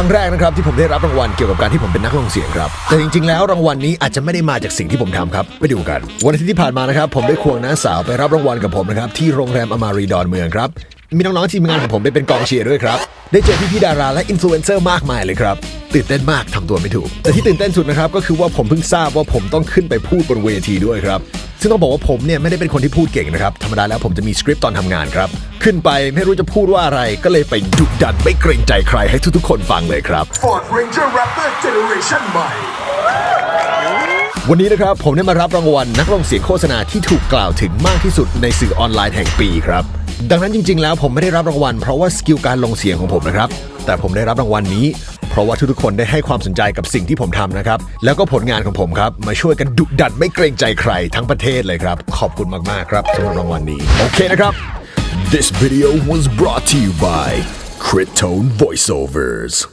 รั้งแรกนะครับที่ผมได้รับรางวัลเกี่ยวกับการที่ผมเป็นนักลงเสียงครับ แต่จริงๆ แล้วรางวัลนี้อาจจะไม่ได้มาจากสิ่งที่ผมทำครับ ไปดูกัน วันอาทิตย์ที่ผ่านมานะครับ ผมได้ควงน้าสาวไปรับรางวัลกับผมนะครับที่โรงแรมอมารีดอนเมืองครับ มีน้องๆทีมงานของผมได้เป็นกองเชียร์ด้วยครับ ได้เจอพี่ๆดาราและอินฟลูเอนเซอร์มากมายเลยครับ ตื่นเต้นมากทำตัวไม่ถูก แต่ที่ตื่นเต้นสุดนะครับก็คือว่าผมเพิ่งทราบว่าผมต้องขึ้นไปพูดบนเวทีด้วยครับซึ่งต้องบอกว่าผมเนี่ยไม่ได้เป็นคนที่พูดเก่งนะครับธรรมดาแล้วผมจะมีสคริปต์ตอนทำงานครับ ขึ้นไปไม่รู้จะพูดว่าอะไรก็เลยไปดุดันไม่เกรงใจใครให้ทุกๆคนฟังเลยครับ Ford Ranger Raptor Generation ใหม่ วันนี้นะครับผมได้มารับรางวัลนักร้องเสียงโฆษณาที่ถูกกล่าวถึงมากที่สุดในสื่อออนไลน์แห่งปีครับ ดังนั้นจริง ๆ แล้วผมไม่ได้รับรางวัลเพราะว่าสกิลการลงเสียงของผมนะครับ แต่ผมได้รับรางวัลนี้ เพราะว่าทุกๆคนได้ให้ความสนใจกับสิ่งที่ผมทำนะครับ แล้วก็ผลงานของผมครับ มาช่วยกันดุดันไม่เกรงใจใครทั้งประเทศเลยครับ ขอบคุณมากๆครับสำหรับรางวัลนี้ โอเคนะครับ This video was brought to you by Crittone Voiceovers